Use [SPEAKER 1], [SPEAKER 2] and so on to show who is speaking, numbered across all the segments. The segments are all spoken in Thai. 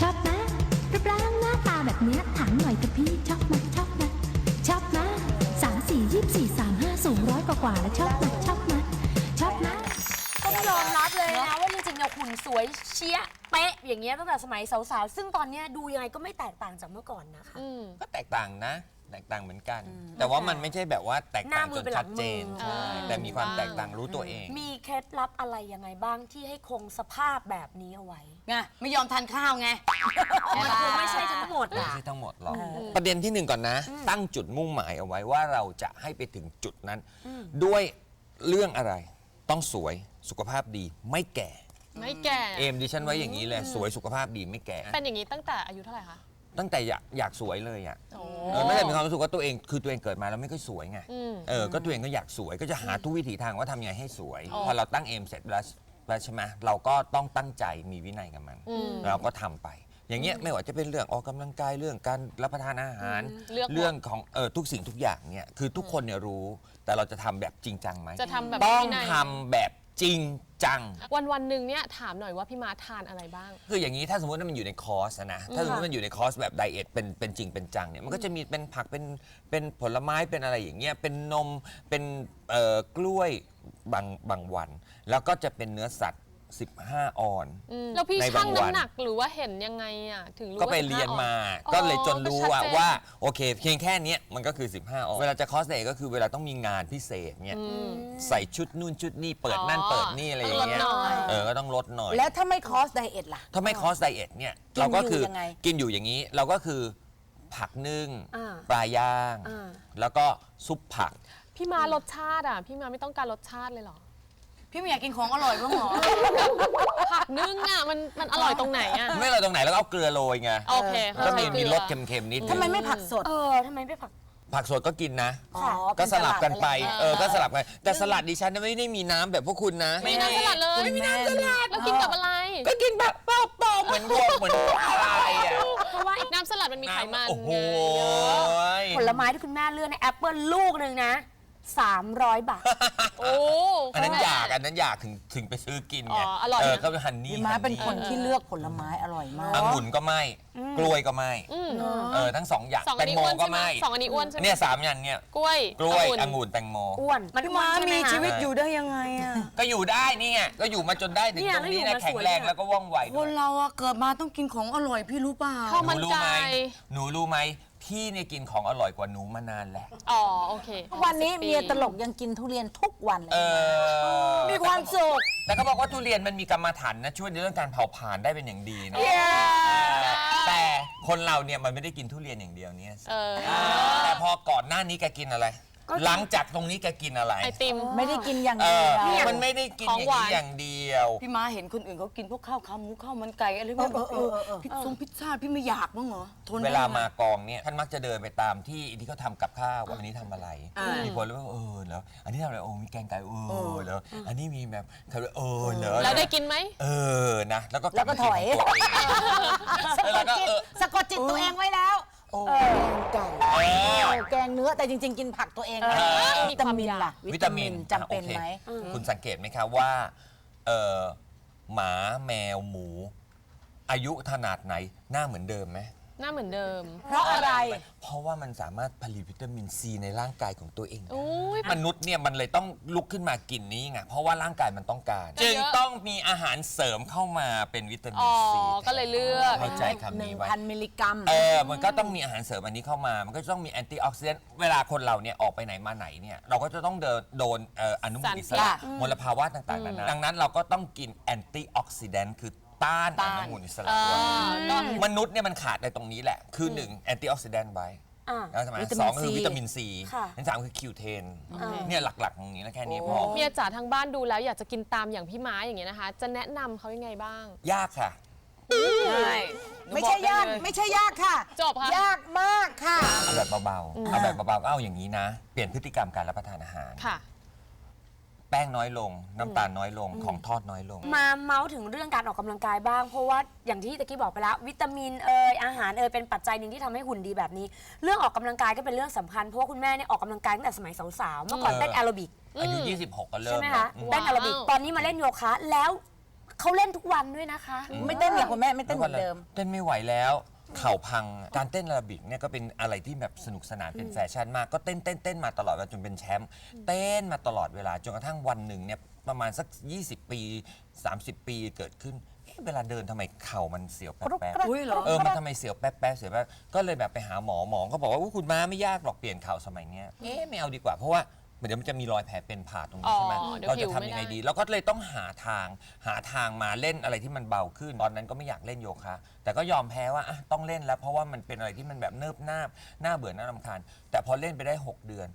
[SPEAKER 1] ชอบนะรูปร่างหน้าตาแบบเนี้ยถามหน่อยเถอะพี่ชอบนะชอบนะชอบนะสามสี่ยี่สี่สามห้าสูงร้อยกว่าๆแล้วชอบนะชอบนะชอบนะ
[SPEAKER 2] ต้องยอมรับเลยนะว่าจริงๆเนี่ยหุ่นสวยเชียะเป๊ะอย่างเงี้ยตั้งแต่สมัยสาวๆ ซึ่งตอนเนี้ยดูยังไงก็ไม่แตกต่างจากเมื่อก่อนนะคะ
[SPEAKER 3] อืม
[SPEAKER 4] ก็แตกต่างนะ แตกต่างเหมือนกัน แต่ว่ามันไม่ใช่แบบว่าแตก
[SPEAKER 2] หน้า
[SPEAKER 4] ต่าง
[SPEAKER 2] มื
[SPEAKER 4] จ
[SPEAKER 2] อนเป็นหลั
[SPEAKER 4] ชั
[SPEAKER 2] ง
[SPEAKER 4] ดเจน
[SPEAKER 2] มือ
[SPEAKER 4] ใช่
[SPEAKER 3] อ่า
[SPEAKER 4] แต่มีความแตกต่างรู้ตัวเอง
[SPEAKER 2] มีเคล็ดลับอะไรยังไงบ้างที่ให้คงสภาพแบบนี้เอาไว้
[SPEAKER 5] ไงไม่ยอมทานข้าวไง
[SPEAKER 2] มันคงไม่ใช่ทั้งหมด
[SPEAKER 4] ไม่
[SPEAKER 2] อะ
[SPEAKER 4] ใช่ทั้งหมดหรอกประเด็นที่หนึ่งก่อนนะ ตั้งจุดมุ่งหมายเอาไว้ว่าเราจะให้ไปถึงจุดนั้น ด้วยเรื่องอะไร ต้องสวยสุขภาพดีไม่แก่
[SPEAKER 3] ไม่แก่
[SPEAKER 4] เอมดิฉันไว้อย่างนี้เลยสวยสุขภาพดีไม่แก่
[SPEAKER 3] เป็นอย่างนี้ตั้งแต่อายุเท่าไหร่คะ
[SPEAKER 4] ตั้งแต่อยากอยากสวยเลยอะ
[SPEAKER 3] โอ้
[SPEAKER 4] เออไม่ได้มีความรู้สึกว่าตัวเองคือตัวเองเกิดมาแล้วไม่ค่อยสวยไง
[SPEAKER 3] อืม
[SPEAKER 4] เออก็ตัวเองก็อยากสวยก็จะหาทุกวิถีทางว่าทำยังไงให้สวย
[SPEAKER 3] อ๋อ
[SPEAKER 4] พอเราตั้งเอมเสร็จแล้วแล้วใช่ไหมเราก็ต้องตั้งใจมีวินัยกับมัน
[SPEAKER 3] อืม
[SPEAKER 4] เราก็ทำไป อย่างเงี้ยไม่ว่าจะเป็นเรื่องออกกำลังกายเรื่องการรับประทานอาหาร
[SPEAKER 3] เลือกหมด
[SPEAKER 4] เรื่องของเออทุกสิ่งทุกอย่างเนี่ยคือทุกคนเนี่ยรู้ แต่เราจะทำแบบจริงจังไหม
[SPEAKER 3] จะทำแบบ
[SPEAKER 4] ต้อง
[SPEAKER 3] วินัย
[SPEAKER 4] ทำแบบ จริงจัง
[SPEAKER 3] วันวันๆหนึ่งเนี่ยถามหน่อยว่าพี่มาทานอะไรบ้าง
[SPEAKER 4] คืออย่างนี้ถ้าสมมติว่ามันอยู่ในคอร์สอะนะถ้าสมมติมันอยู่ในคอร์สแบบไดเอทเป็นเป็นจริงเป็นจังเนี่ยมันก็จะมีเป็นผักเป็นเป็นผลไม้เป็นอะไรอย่างเงี้ยเป็นนมเป็นเอ่อกล้วยบางบางวัน แล้วก็จะเป็นเนื้อสัตว์ 15 ออน
[SPEAKER 3] แล้วพี่
[SPEAKER 4] ใน
[SPEAKER 3] ชั่
[SPEAKER 4] บางงวัน
[SPEAKER 3] น้ำหนักหรือว่าเห็นยังไงอะ ถึงรู้
[SPEAKER 4] ก็
[SPEAKER 3] ว่า
[SPEAKER 4] ไป
[SPEAKER 3] 15
[SPEAKER 4] เรียนมา
[SPEAKER 3] อ๋อ
[SPEAKER 4] ก็เลยจนรู้
[SPEAKER 3] ก็
[SPEAKER 4] ว่า
[SPEAKER 3] ชัดเจน
[SPEAKER 4] ว่าโอเค เพียงแค่เนี้ยมันก็คือ 15 ออน เวลาจะคอร์สเดย์ก็คือเวลาต้องมีงานพิเศษเนี่ยใส่ชุดนู่นชุดนี่เปิดนั่น
[SPEAKER 3] อ๋อ
[SPEAKER 4] เปิดนี่อะไรอย่างเงี้ย
[SPEAKER 3] ต้องลดหน่อย
[SPEAKER 4] เออ ก็ต้องลดหน่อย
[SPEAKER 5] แล้วถ้าไม่คอสไดเอทล่ะ
[SPEAKER 4] ถ้าไม่คอร์สไดเอทเนี่ย
[SPEAKER 5] กิน
[SPEAKER 4] เราก็คือ
[SPEAKER 5] อยู่ยังไง
[SPEAKER 4] กินอยู่อย่างนี้ เราก็คือผักนึ่ง
[SPEAKER 2] อ่า
[SPEAKER 4] ปลาย่าง
[SPEAKER 2] อ่า
[SPEAKER 4] แล้วก็ซุปผัก
[SPEAKER 3] พี่มารสชาติอะ พี่มาไม่ต้องการรสชาติเลยเหรอ
[SPEAKER 5] พี่ไม่อยากกินของอร่อยบ้างเหรอ
[SPEAKER 3] ผักนึ่งอะมันมันอร่อยตรงไหนอะ
[SPEAKER 4] ไม่เราตรงไหนแล้วก็เอาเกลือโรยไง
[SPEAKER 3] โอเค
[SPEAKER 4] ก็มี
[SPEAKER 3] เข้าใจ
[SPEAKER 4] มี
[SPEAKER 3] เกลือ
[SPEAKER 4] รสเค็มๆนิดนึ
[SPEAKER 5] ทำ
[SPEAKER 4] ง
[SPEAKER 5] ไมไม่ผักสด
[SPEAKER 2] เออทำไมไม่ผัก
[SPEAKER 4] ผักสดก็กินนะ
[SPEAKER 5] อ๋อ
[SPEAKER 4] ก็สลับกันไป
[SPEAKER 5] เป็
[SPEAKER 4] เออก็สลับกันแต่สลัดดิฉันไม่ได้มีน้ำแบบพวกคุณนะ
[SPEAKER 3] ไม่น้ำสลัดเลย
[SPEAKER 5] ไม่มีน้ำสลัด
[SPEAKER 3] แล้วกินกับอะไร
[SPEAKER 4] ก็กินแบบเปล่าๆเหมือนวัวเหมือนควายอะ
[SPEAKER 3] เพราะว่าน้ำสลัดมันมีไขมัน
[SPEAKER 4] โอ้โห
[SPEAKER 3] ไง
[SPEAKER 2] ผลไม้ที่คุณแม่เลือกในแอปเปิลลูกหนึ่งนะ 300 บาท
[SPEAKER 3] โอ้
[SPEAKER 4] อันนั้นอยากอันนั้นอยากถึงถึงไปซื้อกินไง
[SPEAKER 3] อ๋ออร่อยนะ
[SPEAKER 4] เออก็เป็นฮันนี่
[SPEAKER 5] พี่ม้าเป็นคนที่เลือกผลไม้อร่อยมาก
[SPEAKER 4] องุ่นก็ไม่ กล้วยก็ไม่
[SPEAKER 3] อืม
[SPEAKER 4] เออทั้งสองอย่าง
[SPEAKER 3] สอง
[SPEAKER 4] แต
[SPEAKER 3] อัน
[SPEAKER 4] ง
[SPEAKER 3] นี้
[SPEAKER 4] โม
[SPEAKER 3] อ้วน
[SPEAKER 4] ก็
[SPEAKER 3] ใช่ไหม
[SPEAKER 4] ไม่
[SPEAKER 3] สองอันนี้อ้วนใช่ไหม
[SPEAKER 4] เนี่ยสามอย่างเนี่ย
[SPEAKER 3] กล้วย
[SPEAKER 4] กล้วย
[SPEAKER 3] องุ่น
[SPEAKER 4] องุ่นแตงโม
[SPEAKER 2] อ้วน
[SPEAKER 5] พี่ม้า
[SPEAKER 2] อ้วนใช่ไห
[SPEAKER 5] มี
[SPEAKER 2] คะ
[SPEAKER 5] ชีวิตอยู่ได้ยังไงอะ
[SPEAKER 4] ก็อยู่ได้นี่ไงก็อยู่มาจนได้ถึง
[SPEAKER 2] เนี่ย
[SPEAKER 4] ตรงนี้
[SPEAKER 2] แล้วอยู่
[SPEAKER 4] นะ
[SPEAKER 2] มา
[SPEAKER 4] แข็ง
[SPEAKER 2] สวย
[SPEAKER 4] แรง
[SPEAKER 2] เนี่ย
[SPEAKER 4] แล้วก็ว่องไว
[SPEAKER 5] ค
[SPEAKER 4] ด้วย
[SPEAKER 5] นเราอะเกิดมาต้องกินของอร่อยพี่รู้เปล่า
[SPEAKER 3] ข้าว
[SPEAKER 4] ห
[SPEAKER 3] มัน
[SPEAKER 4] นูรู้
[SPEAKER 3] ไก่
[SPEAKER 4] ไหมหนูรู้ไหม พี่เนี่ยกินของอร่อยกว่าหนูมานานแล้ว
[SPEAKER 3] อ๋อโอเค
[SPEAKER 6] วันนี้
[SPEAKER 3] สิบปี
[SPEAKER 6] เมียตลกยังกินทุเรียนทุกวันเลย
[SPEAKER 4] เออ
[SPEAKER 5] มีความสุข
[SPEAKER 4] แต่เขาบอกว่าทุเรียนมันมีกรรมฐานนะช่วยในเรื่องการเผาผลาญได้เป็นอย่างดีนะแต่คนเราเนี่ยมันไม่ได้กินทุเรียนอย่างเดียวเนี่ย
[SPEAKER 3] เออ
[SPEAKER 4] แต่พอก่อนหน้านี้แกกินอะไร หลังจากตรงนี้แกกินอะไร
[SPEAKER 3] ไอติม
[SPEAKER 6] ไม่ได้กินอย่าง
[SPEAKER 4] เอ
[SPEAKER 6] เดี
[SPEAKER 4] อ
[SPEAKER 6] ยว
[SPEAKER 4] มันไม่ได้กิน
[SPEAKER 3] ของ
[SPEAKER 4] อย่าง
[SPEAKER 3] หวาน
[SPEAKER 4] นี้อย่างเดียว
[SPEAKER 5] พี่ม้าเห็นคนอื่นเขากินพวกข้าวขาหมูข้าวมันไก่อะไรแบบเออ พิซซ่งพิซซ่าพี่ไม่อยากบ้างเหรอทน
[SPEAKER 4] เว
[SPEAKER 5] ได้
[SPEAKER 4] ลา
[SPEAKER 5] ไห
[SPEAKER 4] มากองเนี่ยท่านมักจะเดินไปตามที่ที่เขาทำกับข้าวว่าอันนี้ทำอะไร
[SPEAKER 5] อ่ามี
[SPEAKER 4] มีคนแล้วก็เออเหรออันนี้ทำอะไรโอ้มีแกงไก่เออเหรออันนี้มีแบบเขาเรียกเออเหรอ
[SPEAKER 3] แล้วได้กินไหม
[SPEAKER 4] เออนะ แล้วก็
[SPEAKER 6] แล้วก็ถอย
[SPEAKER 4] ลับมากินของตัวเอง
[SPEAKER 6] สะก
[SPEAKER 4] แล้
[SPEAKER 6] ด
[SPEAKER 4] วก็
[SPEAKER 6] จิต
[SPEAKER 4] เออ
[SPEAKER 6] สะกดจิตตัวเองไว้แล้ว โอ้แกงไก่
[SPEAKER 4] เออ
[SPEAKER 6] โอ้แกงเนื้อแต่จริง ๆ กินผักตัวเองนะ
[SPEAKER 4] เออ
[SPEAKER 6] วิตามินล่ะ
[SPEAKER 4] วิตามิน
[SPEAKER 6] จำเป็น
[SPEAKER 4] อะโอค
[SPEAKER 6] ไหม
[SPEAKER 4] คุณสังเกตไหมครับว่าเออหมาแมวหมู อายุขนาดไหนหน้าเหมือนเดิมไหม
[SPEAKER 3] หน้าเหมือนเดิม
[SPEAKER 6] เพราะอะไร
[SPEAKER 4] เพราะว่ามันสามารถผลิตวิตามินซีในร่างกายของตัวเองได้
[SPEAKER 3] อุ้ย
[SPEAKER 4] มนุษย์เนี่ยมันเลยต้องลุกขึ้นมากินนี้ไงเพราะว่าร่างกายมันต้องการ
[SPEAKER 3] เยอะ
[SPEAKER 4] จึงต้องมีอาหารเสริมเข้ามาเป็นวิตามิ
[SPEAKER 3] อ๋
[SPEAKER 4] น
[SPEAKER 3] อ
[SPEAKER 4] ซี
[SPEAKER 3] ก็เลยเลือก
[SPEAKER 4] เข้าใจคำนี้ไว้
[SPEAKER 6] 1,000มิลลิกรัม
[SPEAKER 4] เออมันก็ต้องมีอาหารเสริมอันนี้เข้ามา มันก็จะต้องมีแอนตี้ออกซิแดนต์เวลาคนเราเนี่ยออกไปไหนมาไหนเนี่ยเราก็จะต้องเดินโดนเอ่ออนุมูลอิส
[SPEAKER 3] สาร
[SPEAKER 4] ระ
[SPEAKER 3] พิษ
[SPEAKER 4] มลภาวะต่างๆนานาดังนั้นเราก็ต้องกินแอนตี้ออกซิแดนต์คือ ต้านอนุมูลอิสระ
[SPEAKER 3] เอ
[SPEAKER 4] ด้วย
[SPEAKER 3] อก็
[SPEAKER 4] มนุษย์เนี่ยมันขาดในตรงนี้แหละ คือหนึ่งแอนตี้ออกซิแดนต์ไว้
[SPEAKER 2] อ่า
[SPEAKER 4] แล้วทำไม
[SPEAKER 6] วิตามิน
[SPEAKER 4] สองก็คือ
[SPEAKER 6] C
[SPEAKER 4] วิตามินซี
[SPEAKER 2] ค่ะ
[SPEAKER 4] อันสามคือคิวเทนเนี่ยหลักๆตรงนี้แล้วแค่นี้พอ
[SPEAKER 3] เมียจ๋าทางบ้านดูแล้วอยากจะกินตามอย่างพี่ม้าอย่างเงี้ยนะคะ จะแนะนำเขายังไงบ้าง
[SPEAKER 4] ยากค่ะ
[SPEAKER 5] ใช่
[SPEAKER 6] ไม่ใช่ยากไม่ใช่ยากค่ะ
[SPEAKER 3] จบค่ะ
[SPEAKER 6] ยากมากค่ะ
[SPEAKER 4] เอาแบบเบาๆ เอาแบบเบาๆก็เอาอย่างนี้นะ เปลี่ยนพฤติกรรมการรับประทานอาหาร
[SPEAKER 3] ค่ะ
[SPEAKER 4] แป้งน้อยลง น้ำตาลน้อยลงของทอดน้อยลง
[SPEAKER 2] มาเมาส์ถึงเรื่องการออกกำลังกายบ้าง เพราะว่าอย่างที่ตะกี้บอกไปแล้ว วิตามินเอยอาหารเอยเป็นปัจจัยหนึ่งที่ทำให้หุ่นดีแบบนี้ เรื่องออกกำลังกายก็เป็นเรื่องสำคัญเพราะว่าคุณแม่เนี่ยออกกำลังกายตั้งแต่สมัยสาวๆเมื่อก่อน
[SPEAKER 4] เออ
[SPEAKER 2] เต้นแอโรบิก
[SPEAKER 4] อายุ
[SPEAKER 3] อืม
[SPEAKER 4] 26 ก็เริ่
[SPEAKER 2] ใช่
[SPEAKER 4] ม
[SPEAKER 2] ไหม
[SPEAKER 4] แล้
[SPEAKER 2] คะ
[SPEAKER 4] วอืม
[SPEAKER 2] เต้นแอโรบิก
[SPEAKER 3] ว้าว
[SPEAKER 2] ตอนนี้มาเล่นโยคะแล้วเขาเล่นทุกวันด้วยนะคะ
[SPEAKER 6] ไม่เต้นเหรอคุณแม่ไม่เต้นเหมือนเดิม
[SPEAKER 4] เต้นไม่ไหวแล้ว เข่าพังการเต้นแอโรบิกเนี่ยก็เป็นอะไรที่แบบสนุกสนานเป็นแฟชั่นมากก็เต้นเต้นเต้นมาตลอดเวลาจนเป็นแชมป์เต้นมาตลอดเวลาจนกระทั่งวันหนึ่งเนี่ยประมาณสัก 20 ปี 30 ปีเกิดขึ้นเอ๊ะเวลาเดินทำไมเข่ามันเสียวแป๊บๆ
[SPEAKER 5] อุ้ยเหรอ
[SPEAKER 4] เออ มันทำไมเสียวแป๊บๆเสียวแป๊บก็เลยแบบไปหาหมอหมอก็บอกว่าอุ๊ยคุณม้าไม่ยากหรอกเปลี่ยนเข่าสมัยเนี้ย เอ๊ะไม่เอาดีกว่า เพราะว่า เดี๋ยวมันจะมีรอยแผลเป็นผ่าตรงนี้ใช่ไหม
[SPEAKER 3] อ๋อเดี๋ยว
[SPEAKER 4] เรา
[SPEAKER 3] ผิ
[SPEAKER 4] จะ
[SPEAKER 3] ว
[SPEAKER 4] ทำ
[SPEAKER 3] ไม่
[SPEAKER 4] ยังไง
[SPEAKER 3] ได้
[SPEAKER 4] ดี เราก็เลยต้องหาทางหาทางมาเล่นอะไรที่มันเบาขึ้น ตอนนั้นก็ไม่อยากเล่นโยคะ แต่ก็ยอมแพ้ว่าอะต้องเล่นแล้วเพราะว่ามันเป็นอะไรที่มันแบบเนิบนาบน่าเบื่อน่ารำคาญแต่พอเล่นไปได้ 6 เดือน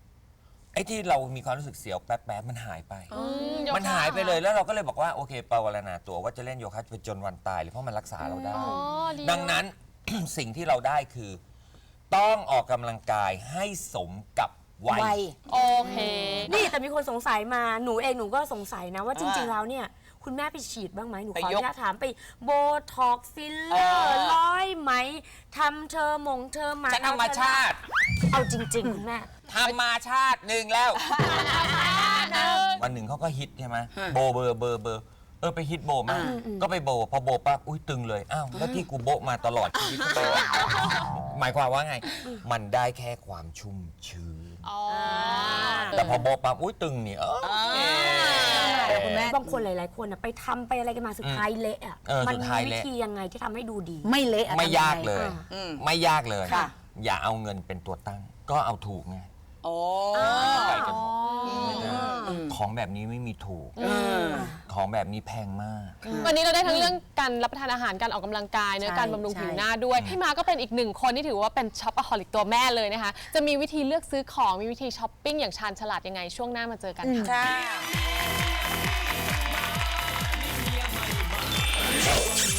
[SPEAKER 4] ไอ้ที่เรามีความรู้สึกเสียวแป๊บๆมันหายไป
[SPEAKER 3] อืโยคะ
[SPEAKER 4] มันหายไปเลยแล้วเราก็เลยบอกว่าโอเคปาวารณาตัวว่าจะเล่นโยคะไปจนวันตายเลยเพราะมันรักษาเราได้
[SPEAKER 3] อ๋อดี
[SPEAKER 4] ดังนั้น สิ่งที่เราได้คือ ต้องออกกำลังกายให้สมกับ วัย
[SPEAKER 6] วัย
[SPEAKER 3] โอเค
[SPEAKER 2] นี่แต่มีคนสงสัยมาหนูเองหนูก็สงสัยนะว่าจริง ๆ แล้วเนี่ย คุณแม่ไปฉีดบ้างไหมหนูขออนุญาตถามไปโบท็อกฟิลเลอร์ร้อยไหมทำเธอมงเธอไหม
[SPEAKER 4] ฉันธรรมชาติ
[SPEAKER 2] เอาจริง ๆ คุณแม่
[SPEAKER 4] ธรรมชาติหนึ่งแล้ว วันหนึ่งเขาก็ฮิตใช่ไหมโบเบอร์เบอร์เบอร์เออไปฮิตโบมาก ก็ไปโบพอโบปั๊บอุ้ยตึงเลยอ้าวแล้วที่กูโบะมาตลอดชีวิตโบะหมายความว่าไง มันได้แค่ความชุ่มชื้น
[SPEAKER 3] อ๋อ
[SPEAKER 4] แต่พอโบะปั๊บอุ้ยตึงเนี่ยเออ
[SPEAKER 6] เออคุณแม่
[SPEAKER 2] บางคนหลาย ๆ คนน่ะไปทำไปอะไรกันมาสุดท้ายเละอะ
[SPEAKER 4] เออ
[SPEAKER 2] มั
[SPEAKER 4] สุดท้าย
[SPEAKER 2] มีวิ
[SPEAKER 4] เละ
[SPEAKER 2] ธียังไงที่ทำให้ดูดี
[SPEAKER 6] ไม่เละอะ
[SPEAKER 4] ไม่
[SPEAKER 6] ทำง
[SPEAKER 4] ยากเลย
[SPEAKER 2] อ่า
[SPEAKER 4] ไม่ยากเลย
[SPEAKER 6] ค่ะ
[SPEAKER 4] อย่าเอาเงินเป็นตัวตั้ง ก็เอาถูกไง ของแบบนี้ไม่มีถูก ของแบบนี้แพงมาก
[SPEAKER 3] วันนี้เราได้ทั้งเรื่องการรับประทานอาหารการออกกำลังกายเนื้อการบำรุงผิวหน้าด้วย พี่มาก็เป็นอีกหนึ่งคนที่ถือว่าเป็นช็อปอะฮอลิกตัวแม่เลยนะคะ จะมีวิธีเลือกซื้อของมีวิธีช้อปปิ้งอย่างชาญฉลาดยังไงช่วงหน้ามาเจอกันค่ะ
[SPEAKER 6] ค่ะ